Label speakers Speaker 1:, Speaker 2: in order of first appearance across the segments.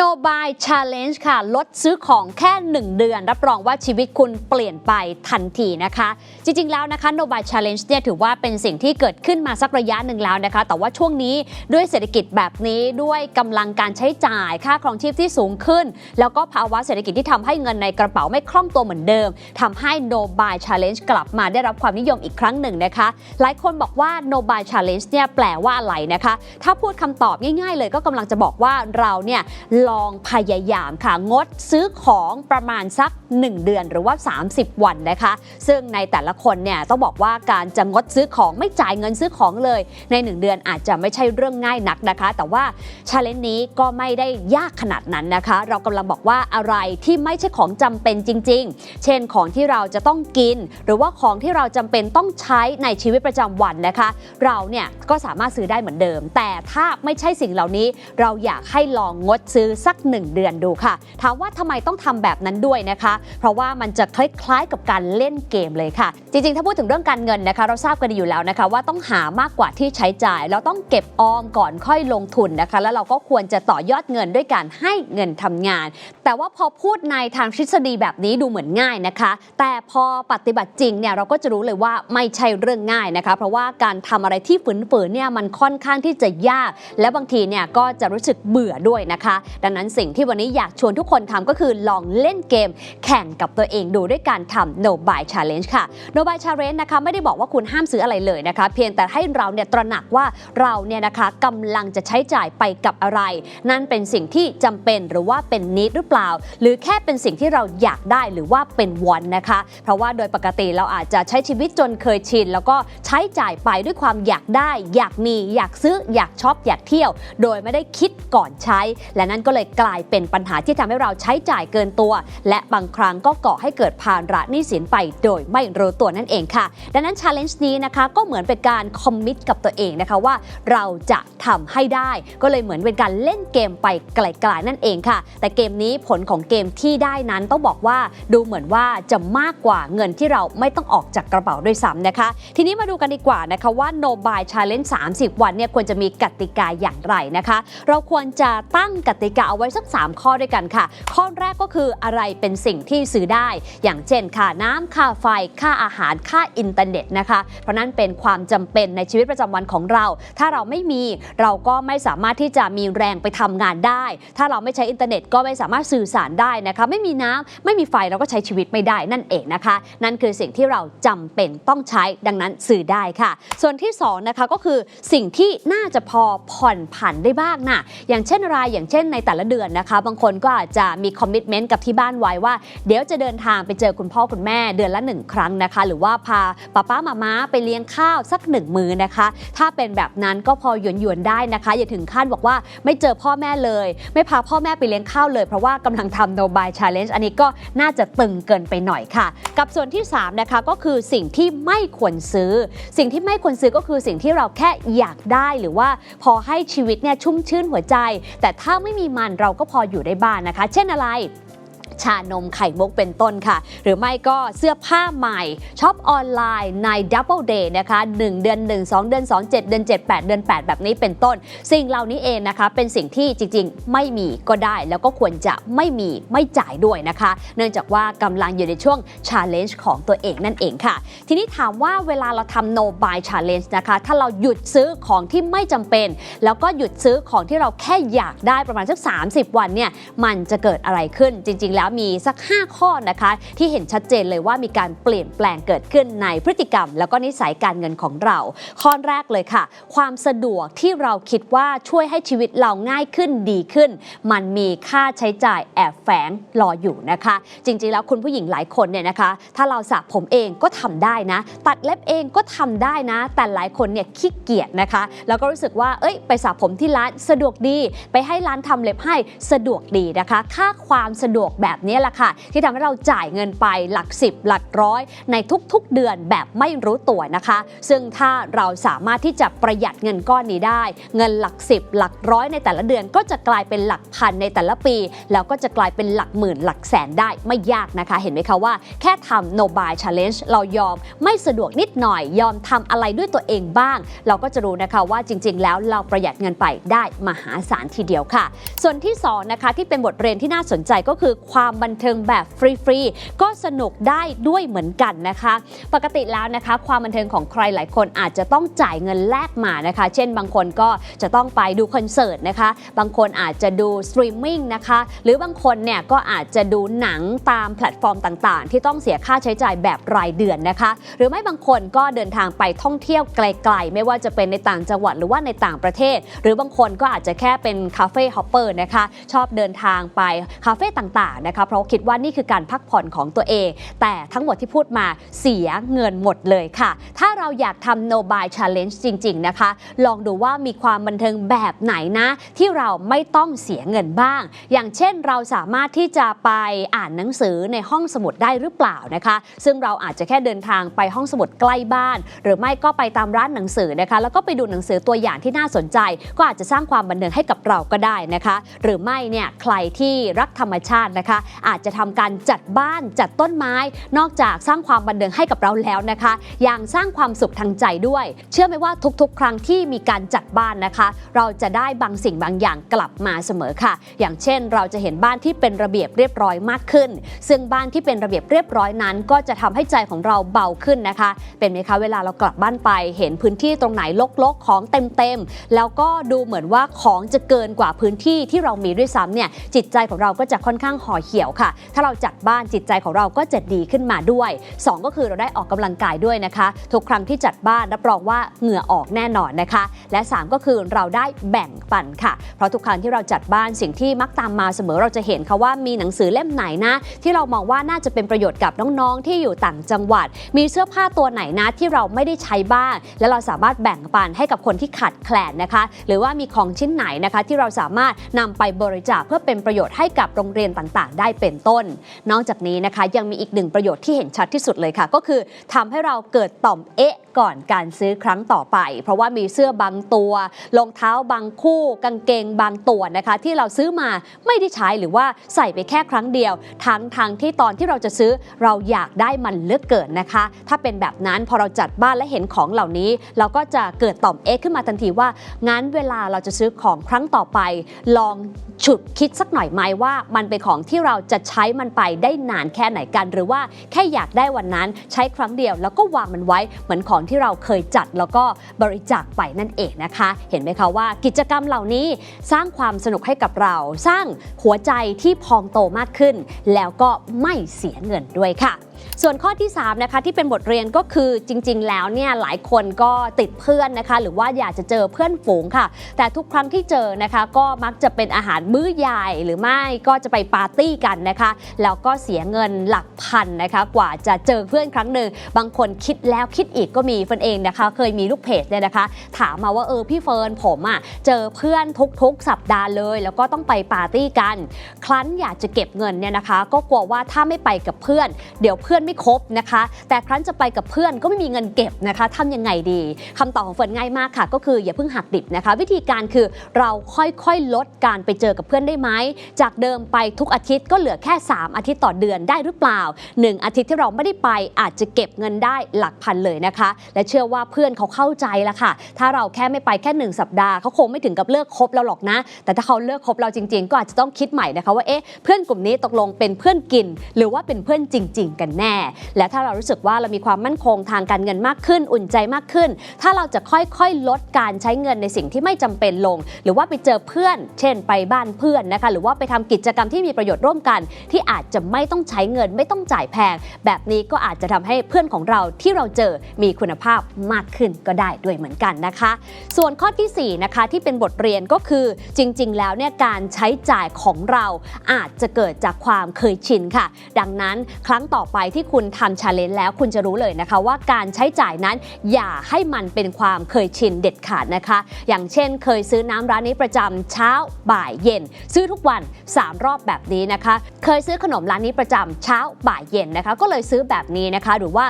Speaker 1: No Buy Challenge ค่ะ ลดซื้อของแค่ 1 เดือน รับรองว่าชีวิตคุณเปลี่ยนไปทันทีนะคะ จริงๆแล้วนะคะ No Buy Challenge เนี่ยถือว่าเป็นสิ่งที่เกิดขึ้นมาสักระยะหนึ่งแล้วนะคะ แต่ว่าช่วงนี้ด้วยเศรษฐกิจแบบนี้ด้วยกำลังการใช้จ่ายค่าครองชีพที่สูงขึ้น แล้วก็ภาวะเศรษฐกิจที่ทำให้เงินในกระเป๋าไม่คล่องตัวเหมือนเดิมทำให้ No Buy Challenge กลับมาได้รับความนิยมอีกครั้งหนึ่งนะคะ หลายคนบอกว่า No Buy Challenge เนี่ยแปลว่าอะไรนะคะ ถ้าพูดคำตอบง่ายๆ เลยก็กำลังจะบอกว่าเราเนี่ยลองพยายามค่ะ งดซื้อของประมาณสัก 1 เดือนหรือว่า 30 วันนะคะ ซึ่งในแต่ละคนเนี่ยต้องบอกว่าการจะงดซื้อของไม่จ่ายเงินซื้อของเลย ใน 1 เดือนอาจจะไม่ใช่เรื่องง่ายนักนะคะ แต่ว่าชาเลนจ์นี้ก็ไม่ได้ยากขนาดนั้นนะคะ เรากำลังบอกว่าอะไรที่ไม่ใช่ของจำเป็นจริง ๆ เช่นของที่เราจะต้องกิน หรือว่าของที่เราจำเป็นต้องใช้ในชีวิตประจำวันนะคะ เราเนี่ยก็สามารถซื้อได้เหมือนเดิม แต่ถ้าไม่ใช่สิ่งเหล่านี้เราอยากให้ลองงดซื้อสัก 1 เดือนดูค่ะ ถามว่าทำไมต้องทำแบบนั้นด้วยนะคะ เพราะว่ามันจะคล้ายๆกับการเล่นเกมเลยค่ะ จริงๆ ถ้าพูดถึงเรื่องการเงินนะคะ เราทราบกันอยู่แล้วนะคะ ว่าต้องหามากกว่าที่ใช้จ่าย เราต้องเก็บออมก่อนค่อยลงทุนนะคะ แล้วเราก็ควรจะต่อยอดเงินด้วยการให้เงินทำงาน แต่ว่าพอพูดในทางทฤษฎีแบบนี้ดูเหมือนง่ายนะคะ แต่พอปฏิบัติจริงเนี่ยเราก็จะรู้เลยว่าไม่ใช่เรื่องง่ายนะคะ เพราะว่าการทำอะไรที่ฝืนๆเนี่ยมันค่อนข้างที่จะยาก และบางทีเนี่ยก็จะรู้สึกเบื่อด้วยนะคะดังนั้นสิ่งที่วันนี้อยากชวนทุกคนทำก็คือลองเล่นเกม แข่งกับตัวเองดูด้วยการทำ No Buy Challenge ค่ะ No Buy Challenge นะคะไม่ได้บอกว่าคุณห้ามซื้ออะไรเลยนะคะ เพียงแต่ให้เราเนี่ยตระหนักว่าเราเนี่ยนะคะกำลังจะใช้จ่ายไปกับอะไร นั่นเป็นสิ่งที่จำเป็นหรือว่าเป็นนิดหรือเปล่า หรือแค่เป็นสิ่งที่เราอยากได้หรือว่าเป็นวันนะคะ เพราะว่าโดยปกติเราอาจจะใช้ชีวิตจนเคยชิน แล้วก็ใช้จ่ายไปด้วยความอยากได้ อยากมี อยากซื้อ อยากช็อป อยากเที่ยว โดยไม่ได้คิดก่อนใช้ และนั่นก็เลยกลายเป็นปัญหาที่ทำให้เราใช้จ่ายเกินตัว และบางครั้งก็ก่อให้เกิดภาระหนี้สินไปโดยไม่รู้ตัวนั่นเองค่ะ ดังนั้น challenge นี้นะคะก็เหมือนเป็นการคอมมิตกับตัวเองนะคะว่าเราจะทำให้ได้ ก็เลยเหมือนเป็นการเล่นเกมไปไกลๆนั่นเองค่ะ แต่เกมนี้ผลของเกมที่ได้นั้นต้องบอกว่าดูเหมือนว่าจะมากกว่าเงินที่เราไม่ต้องออกจากกระเป๋าด้วยซ้ำนะคะ ทีนี้มาดูกันดีกว่านะคะว่า No Buy Challenge 30 วันเนี่ยควรจะมีกติกาอย่างไรนะคะ เราควรจะตั้งกติกาเอาไว้สัก 3 ข้อด้วยกันค่ะ ข้อแรกก็คืออะไรเป็นสิ่งที่ซื้อได้ อย่างเช่นค่าน้ำค่าไฟ ค่าอาหาร ค่าอินเทอร์เน็ตนะคะ เพราะนั้นเป็นความจำเป็นในชีวิตประจำวันของเรา ถ้าเราไม่มีเราก็ไม่สามารถที่จะมีแรงไปทำงานได้ ถ้าเราไม่ใช้อินเทอร์เน็ตก็ไม่สามารถสื่อสารได้นะคะ ไม่มีน้ำไม่มีไฟเราก็ใช้ชีวิตไม่ได้นั่นเองนะคะ นั่นคือสิ่งที่เราจำเป็นต้องใช้ดังนั้นสื่อได้ค่ะ ส่วนที่สองนะคะก็คือสิ่งที่น่าจะพอผ่อนผันได้บ้างนะอย่างเช่นอะไรอย่างเช่นในแต่ละเดือนนะคะ บางคนก็อาจจะมีคอมมิชเมนต์กับที่บ้านไว้ว่า เดี๋ยวจะเดินทางไปเจอคุณพ่อคุณแม่เดือนละหนึ่งครั้งนะคะ หรือว่าพาป้าป้ามาม้าไปเลี้ยงข้าวสักหนึ่งมือนะคะ ถ้าเป็นแบบนั้นก็พอหยวนหยวนได้นะคะ อย่าถึงขั้นบอกว่าไม่เจอพ่อแม่เลย ไม่พาพ่อแม่ไปเลี้ยงข้าวเลย เพราะว่ากำลังทำ no buy challenge อันนี้ก็น่าจะตึงเกินไปหน่อยค่ะ กับส่วนที่3นะคะก็คือสิ่งที่ไม่ควรซื้อ สิ่งที่ไม่ควรซื้อก็คือสิ่งที่เราแค่อยากได้หรือว่าพอให้ชีวิตเนี่ยชุ่มชื่นหัวใจ แต่ถ้าไม่มีมันเราก็พออยู่ได้บ้างนนะคะ เช่นอะไร ชานมไข่มุกเป็นต้นค่ะ หรือไม่ก็เสื้อผ้าใหม่ช็อปออนไลน์ใน Double Day นะคะ 1 เดือน 1 2 เดือน 2 7 เดือน 7 8 เดือน 8 แบบนี้เป็นต้น สิ่งเหล่านี้เองนะคะ เป็นสิ่งที่จริงๆ ไม่มีก็ได้ แล้วก็ควรจะไม่มีไม่จ่ายด้วยนะคะ เนื่องจากว่ากำลังอยู่ในช่วง Challenge ของตัวเองนั่นเองค่ะ ทีนี้ถามว่าเวลาเราทำ No Buy Challenge นะคะ ถ้าเราหยุดซื้อของที่ไม่จำเป็น แล้วก็หยุดซื้อของที่เราแค่อยากได้ประมาณสัก 30 วันเนี่ยมันจะเกิดอะไรขึ้นจริงๆแล้วมีสัก 5 ข้อนะคะ ที่เห็นชัดเจนเลยว่ามีการเปลี่ยนแปลงเกิดขึ้นในพฤติกรรม แล้วก็นิสัยการเงินของเรา ข้อแรกเลยค่ะ ความสะดวกที่เราคิดว่าช่วยให้ชีวิตเราง่ายขึ้นดีขึ้น มันมีค่าใช้จ่ายแอบแฝงรออยู่นะคะ จริงๆแล้วคุณผู้หญิงหลายคนเนี่ยนะคะ ถ้าเราสระผมเองก็ทำได้นะ ตัดเล็บเองก็ทำได้นะ แต่หลายคนเนี่ยขี้เกียจนะคะ แล้วก็รู้สึกว่าเอ้ยไปสระผมที่ร้านสะดวกดี ไปให้ร้านทำเล็บให้สะดวกดีนะคะ ค่าความสะดวกแบบแบบนี้แหละค่ะ ที่ทำให้เราจ่ายเงินไปหลักสิบหลักร้อย ในทุกๆเดือนแบบไม่รู้ตัวนะคะ ซึ่งถ้าเราสามารถที่จะประหยัดเงินก้อนนี้ได้ เงินหลักสิบหลักร้อยในแต่ละเดือนก็จะกลายเป็นหลักพันในแต่ละปี แล้วก็จะกลายเป็นหลักหมื่นหลักแสนได้ไม่ยากนะคะ เห็นไหมคะว่าแค่ทำ no buy challenge เรายอมไม่สะดวกนิดหน่อย ยอมทำอะไรด้วยตัวเองบ้าง เราก็จะรู้นะคะว่าจริง ๆ แล้วเราประหยัดเงินไปได้มหาศาลทีเดียวค่ะ ส่วนที่สองนะคะที่เป็นบทเรียนที่น่าสนใจก็คือความบันเทิงแบบฟรีๆก็สนุกได้ด้วยเหมือนกันนะคะ ปกติแล้วนะคะ ความบันเทิงของใครหลายคนอาจจะต้องจ่ายเงินแลกมานะคะ เช่นบางคนก็จะต้องไปดูคอนเสิร์ตนะคะ บางคนอาจจะดูสตรีมมิ่งนะคะ หรือบางคนเนี่ยก็อาจจะดูหนังตามแพลตฟอร์มต่างๆ ที่ต้องเสียค่าใช้จ่ายแบบรายเดือนนะคะ หรือไม่บางคนก็เดินทางไปท่องเที่ยวไกลๆ ไม่ว่าจะเป็นในต่างจังหวัดหรือว่าในต่างประเทศ หรือบางคนก็อาจจะแค่เป็นคาเฟ่ฮอปเปอร์นะคะ ชอบเดินทางไปคาเฟ่ต่างๆนะคะเพราะคิดว่านี่คือการพักผ่อนของตัวเอง แต่ทั้งหมดที่พูดมาเสียเงินหมดเลยค่ะ ถ้าเราอยากทำ no buy challenge จริง ๆ นะคะ ลองดูว่ามีความบันเทิงแบบไหนนะ ที่เราไม่ต้องเสียเงินบ้าง อย่างเช่นเราสามารถที่จะไปอ่านหนังสือในห้องสมุดได้หรือเปล่านะคะ ซึ่งเราอาจจะแค่เดินทางไปห้องสมุดใกล้บ้าน หรือไม่ก็ไปตามร้านหนังสือนะคะ แล้วก็ไปดูหนังสือตัวอย่างที่น่าสนใจ ก็อาจจะสร้างความบันเทิงให้กับเราก็ได้นะคะ หรือไม่เนี่ยใครที่รักธรรมชาตินะคะอาจจะทำการจัดบ้านจัดต้นไม้ นอกจากสร้างความบันเทิงให้กับเราแล้วนะคะ ยังสร้างความสุขทางใจด้วย เชื่อไหมว่าทุกๆ ครั้งที่มีการจัดบ้านนะคะ เราจะได้บางสิ่งบางอย่างกลับมาเสมอค่ะ อย่างเช่น เราจะเห็นบ้านที่เป็นระเบียบเรียบร้อยมากขึ้น ซึ่งบ้านที่เป็นระเบียบเรียบร้อยนั้น ก็จะทำให้ใจของเราเบาขึ้นนะคะ เป็นไหมคะเวลาเรากลับบ้านไป เห็นพื้นที่ตรงไหนลกๆของเต็มๆแล้วก็ดูเหมือนว่าของจะเกินกว่าพื้นที่ที่เรามีด้วยซ้ำเนี่ยจิตใจของเราก็จะค่อนข้างห่อเหี่ยวค่ะ ถ้าเราจัดบ้านจิตใจของเราก็จะดีขึ้นมาด้วย 2 ก็คือเราได้ออกกำลังกายด้วยนะคะ ทุกครั้งที่จัดบ้านรับรองว่าเหงื่อออกแน่นอนนะคะ และ 3 ก็คือเราได้แบ่งปันค่ะ เพราะทุกครั้งที่เราจัดบ้านสิ่งที่มักตามมาเสมอเราจะเห็นค่ะว่ามีหนังสือเล่มไหนนะ ที่เรามองว่าน่าจะเป็นประโยชน์กับน้องๆที่อยู่ต่างจังหวัด มีเสื้อผ้าตัวไหนนะที่เราไม่ได้ใช้บ้าง และเราสามารถแบ่งปันให้กับคนที่ขาดแคลนนะคะ หรือว่ามีของชิ้นไหนนะคะที่เราสามารถนำไปบริจาคเพื่อเป็นประโยชน์ให้กับโรงเรียนต่างๆได้เป็นต้น นอกจากนี้นะคะยังมีอีกหนึ่งประโยชน์ที่เห็นชัดที่สุดเลยค่ะ ก็คือทำให้เราเกิดต่อมเอ๊ะก่อนการซื้อครั้งต่อไป เพราะว่ามีเสื้อบางตัวรองเท้าบางคู่ กางเกงบางตัวนะคะ ที่เราซื้อมาไม่ได้ใช้หรือว่าใส่ไปแค่ครั้งเดียว ทั้งทางที่ตอนที่เราจะซื้อเราอยากได้มันเลือกเกินนะคะ ถ้าเป็นแบบนั้นพอเราจัดบ้านและเห็นของเหล่านี้ เราก็จะเกิดต่อมเอ๊ะขึ้นมาทันทีว่างั้นเวลาเราจะซื้อของครั้งต่อไป ลองฉุดคิดสักหน่อยไหมว่ามันเป็นของที่เราจะใช้มันไปได้นานแค่ไหนกัน หรือว่าแค่อยากได้วันนั้นใช้ครั้งเดียว แล้วก็วางมันไว้เหมือนของที่เราเคยจัดแล้วก็บริจาคไปนั่นเองนะคะ เห็นไหมคะว่ากิจกรรมเหล่านี้สร้างความสนุกให้กับเรา สร้างหัวใจที่พองโตมากขึ้น แล้วก็ไม่เสียเงินด้วยค่ะส่วนข้อที่3นะคะที่เป็นบทเรียนก็คือจริง ๆ แล้วเนี่ยหลายคนก็ติดเพื่อนนะคะ หรือว่าอยากจะเจอเพื่อนฝูงค่ะ แต่ทุกครั้งที่เจอนะคะ ก็มักจะเป็นอาหารมื้อใหญ่หรือไม่ก็จะไปปาร์ตี้กันนะคะ แล้วก็เสียเงินหลักพันนะคะ กว่าจะเจอเพื่อนครั้งหนึ่งบางคนคิดแล้วคิดอีกก็มีเฟินเองนะคะ เคยมีลูกเพจเนี่ยนะคะ ถามมาว่าเออพี่เฟิร์นผมอะ่ะเจอเพื่อนทุกๆ สัปดาห์เลย แล้วก็ต้องไปปาร์ตี้กัน ครั้นอยากจะเก็บเงินเนี่ยนะคะ ก็กลัวว่าถ้าไม่ไปกับเพื่อน เดี๋ยวเพื่อนื่อนไม่ครบนะคะ แต่ครั้นจะไปกับเพื่อนก็ไม่มีเงินเก็บนะคะทำยังไงดีคำตอบของเฟิร์นง่ายมากค่ะ ก็คืออย่าเพิ่งหักดิบนะคะ วิธีการคือเราค่อยๆลดการไปเจอกับเพื่อนได้ไหมจากเดิมไปทุกอาทิตย์ก็เหลือแค่ 3 อาทิตย์ต่อเดือนได้หรือเปล่า 1 อาทิตย์ที่เราไม่ได้ไปอาจจะเก็บเงินได้หลักพันเลยนะคะ และเชื่อว่าเพื่อนเขาเข้าใจละค่ะ ถ้าเราแค่ไม่ไปแค่ 1 สัปดาห์เขาคงไม่ถึงกับเลิกคบเราหรอกนะ แต่ถ้าเขาเลิกคบเราจริง ๆ ก็อาจจะต้องคิดใหม่นะคะว่าเอ๊ะเพื่อนกลุ่มนี้ตกลงเป็นเพื่อนกิน หรือว่าเป็นเพื่อนจริง ๆ กันแน่ และถ้าเรารู้สึกว่าเรามีความมั่นคงทางการเงินมากขึ้น อุ่นใจมากขึ้น ถ้าเราจะค่อยๆลดการใช้เงินในสิ่งที่ไม่จำเป็นลง หรือว่าไปเจอเพื่อน เช่น ไปบ้านเพื่อนนะคะ หรือว่าไปทำกิจกรรมที่มีประโยชน์ร่วมกัน ที่อาจจะไม่ต้องใช้เงินไม่ต้องจ่ายแพง แบบนี้ก็อาจจะทำให้เพื่อนของเราที่เราเจอมีคุณภาพมากขึ้นก็ได้ด้วยเหมือนกันนะคะ ส่วนข้อทีสี่4นะคะที่เป็นบทเรียนก็คือจริง ๆ แล้วเนี่ยการใช้จ่ายของเราอาจจะเกิดจากความเคยชินค่ะ ดังนั้นครั้งต่อไปที่คุณทำชาเลนจ์แล้วคุณจะรู้เลยนะคะ ว่าการใช้จ่ายนั้นอย่าให้มันเป็นความเคยชินเด็ดขาดนะคะ อย่างเช่น เคยซื้อน้ำร้านนี้ประจำเช้าบ่ายเย็น ซื้อทุกวัน 3 รอบแบบนี้นะคะ เคยซื้อขนมร้านนี้ประจำเช้าบ่ายเย็นนะคะ ก็เลยซื้อแบบนี้นะคะ หรือว่า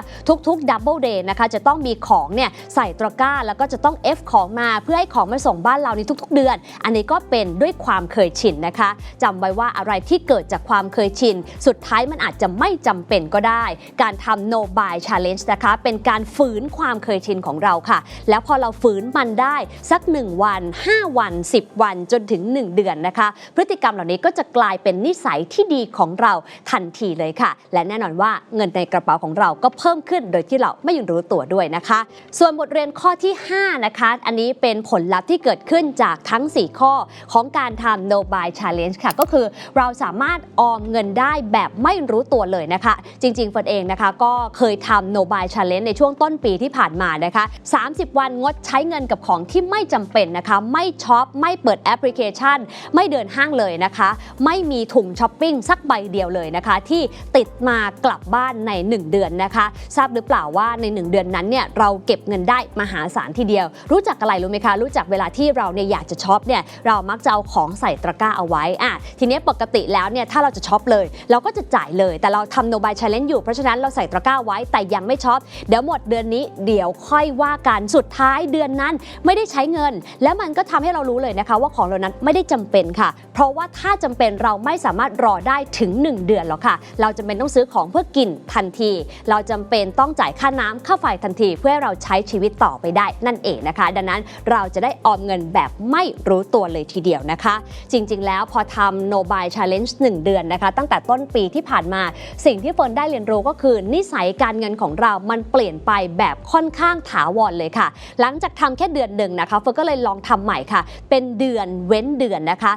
Speaker 1: ทุกๆดับเบิลเดย์นะคะจะต้องมีของเนี่ยใส่ตะกร้า แล้วก็จะต้อง F ของมาเพื่อให้ของมาส่งบ้านเราในทุก ๆ เดือน อันนี้ก็เป็นด้วยความเคยชินนะคะจำไว้ว่าอะไรที่เกิดจากความเคยชิน สุดท้ายมันอาจจะไม่จำเป็นก็ได้ การทำ no buy challenge นะคะ เป็นการฝืนความเคยชินของเราค่ะ แล้วพอเราฝืนมันได้สัก 1 วัน 5 วัน 10 วันจนถึง 1 เดือนนะคะ พฤติกรรมเหล่านี้ก็จะกลายเป็นนิสัยที่ดีของเราทันทีเลยค่ะ และแน่นอนว่าเงินในกระเป๋าของเราก็เพิ่มขึ้นโดยที่เราไม่รู้ตัวด้วยนะคะ ส่วนบทเรียนข้อที่5นะคะ อันนี้เป็นผลลัพธ์ที่เกิดขึ้นจากทั้ง 4 ข้อของการทำ no buy challenge ค่ะ ก็คือเราสามารถออมเงินได้แบบไม่รู้ตัวเลยนะคะ จริงๆเฟิร์นเองนะคะ ก็เคยทำ no buy challenge ในช่วงต้นปีที่ผ่านมานะคะ 30 วันงดใช้เงินกับของที่ไม่จำเป็นนะคะ ไม่ช็อป ไม่เปิดแอปพลิเคชัน ไม่เดินห้างเลยนะคะ ไม่มีถุงช้อปปิ้งสักใบเดียวเลยนะคะ ที่ติดมากลับบ้านใน 1 เดือนนะคะ ทราบหรือเปล่าว่าใน 1 เดือนนั้นเนี่ยเราเก็บเงินได้มหาศาลทีเดียว รู้จักอะไรรู้ไหมคะ รู้จักเวลาที่เราเนี่ยอยากจะช็อปเนี่ยเรามักจะเอาของใส่ตะกร้าเอาไว้อะทีนี้ปกติแล้วเนี่ยถ้าเราจะช็อปเลย เราก็จะจ่ายเลย แต่เราทำโนบายชาเลนจ์อยู่เพราะฉะนั้นเราใส่ตะกร้าไว้แต่ยังไม่ช็อปเดี๋ยวหมดเดือนนี้เดี๋ยวค่อยว่ากันสุดท้ายเดือนนั้นไม่ได้ใช้เงิน แล้วมันก็ทำให้เรารู้เลยนะคะ ว่าของเรานั้นไม่ได้จำเป็นค่ะ เพราะว่าถ้าจำเป็นเราไม่สามารถรอได้ถึง 1 เดือนหรอกค่ะ เราจำเป็นต้องซื้อของเพื่อกินทันที เราจำเป็นต้องจ่ายค่าน้ำค่าไฟทันที เพื่อให้เราใช้ชีวิตต่อไปได้นั่นเองนะคะ ดังนั้นเราจะได้ออมเงินแบบไม่รู้ตัวเลยทีเดียวนะคะ จริง ๆ แล้วพอทำ no buy challenge 1เดือนนะคะ ตั้งแต่ต้นปีที่ผ่านมาสิ่งที่เฟิร์นได้เรียนรู้ก็คือ นิสัยการเงินของเรา มันเปลี่ยนไปแบบค่อนข้างถาวรเลยค่ะ หลังจากทำแค่เดือนหนึ่งนะคะเฟิร์นก็เลยลองทำใหม่ค่ะ เป็นเดือนเว้นเดือนนะคะ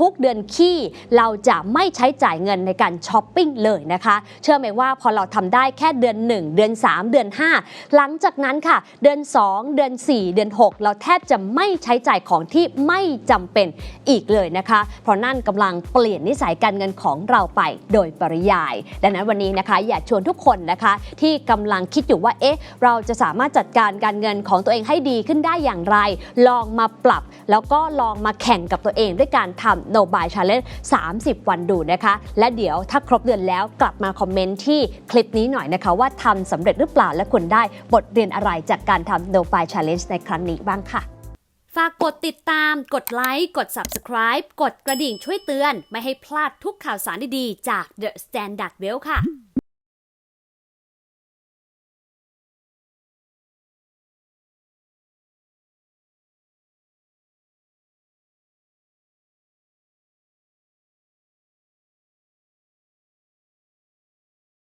Speaker 1: ทุกๆเดือนขี้เราจะไม่ใช้จ่ายเงินในการช้อปปิ้งเลยนะคะ เชื่อไหมว่าพอเราทำได้แค่เดือน 1 เดือน 3 เดือน 5 หลังจากนั้นค่ะ เดือน 2 เดือน 4 เดือน 6 เราแทบจะไม่ใช้จ่ายของที่ไม่จำเป็นอีกเลยนะคะ เพราะนั่นกำลังเปลี่ยนนิสัยการเงินของเราไปโดยปริยาย ดังนั้นวันนี้นะคะอยากชวนทุกคนนะคะ ที่กำลังคิดอยู่ว่าเอ๊ะเราจะสามารถจัดการการเงินของตัวเองให้ดีขึ้นได้อย่างไร ลองมาปรับ แล้วก็ลองมาแข่งกับตัวเองด้วยการทำ No Buy Challenge 30 วันดูนะคะ และเดี๋ยวถ้าครบเดือนแล้วกลับมาคอมเมนต์ที่คลิปนี้หน่อยนะคะ ว่าทำสำเร็จหรือเปล่าและคุณได้บทเรียนอะไรจากการทำ No Buy Challenge ในครั้งนี้บ้างค่ะฝากกดติดตาม กดไลค์ กด Subscribe กดกระดิ่งช่วยเตือน ไม่ให้พลาดทุกข่าวสารดีๆ จาก The Standard Well ค่ะ